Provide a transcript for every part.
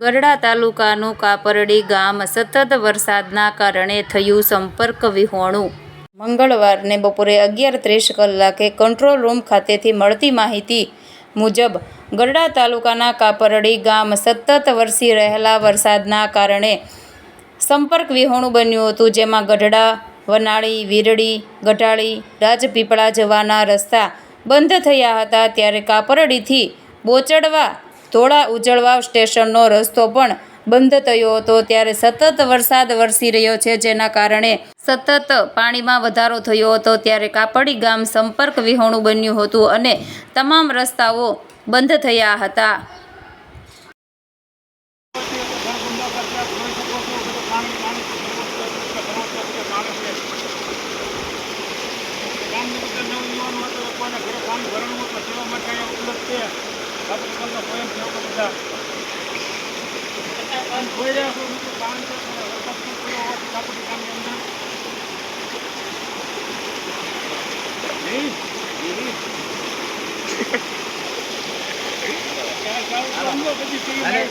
ગરડા તાલુકાનું કાપરડી ગામ સતત વરસાદના કારણે થયું સંપર્ક વિહોણું. મંગળવારને બપોરે અગિયાર ત્રીસ કલાકે કંટ્રોલ રૂમ ખાતેથી મળતી માહિતી મુજબ, ગરડા તાલુકાના કાપરડી ગામ સતત વરસી રહેલા વરસાદના કારણે સંપર્ક વિહોણું બન્યું હતું, જેમાં ગઢડા, વનાળી, વીરડી, ગઢાળી, રાજપીપળા જવાના રસ્તા બંધ થયા હતા, ત્યારે કાપરડીથી બોચડવા ધોળા ઉજળવાવ સ્ટેશનનો રસ્તો પણ બંધ થયો હતો. ત્યારે સતત વરસાદ વરસી રહ્યો છે, જેના કારણે સતત પાણીમાં વધારો થયો હતો. ત્યારે કાપડી ગામ સંપર્ક વિહોણું બન્યું હતું અને તમામ રસ્તાઓ બંધ થયા હતા. બાપુકલનો સ્વયંસેવકો બધા અને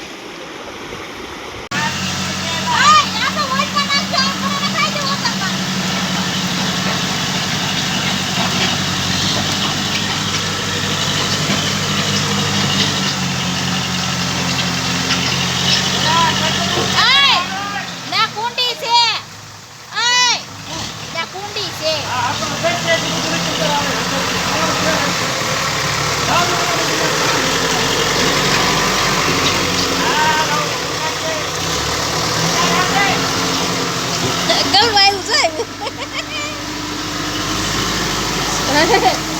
કુંડી છે ગળું આવ્યું છે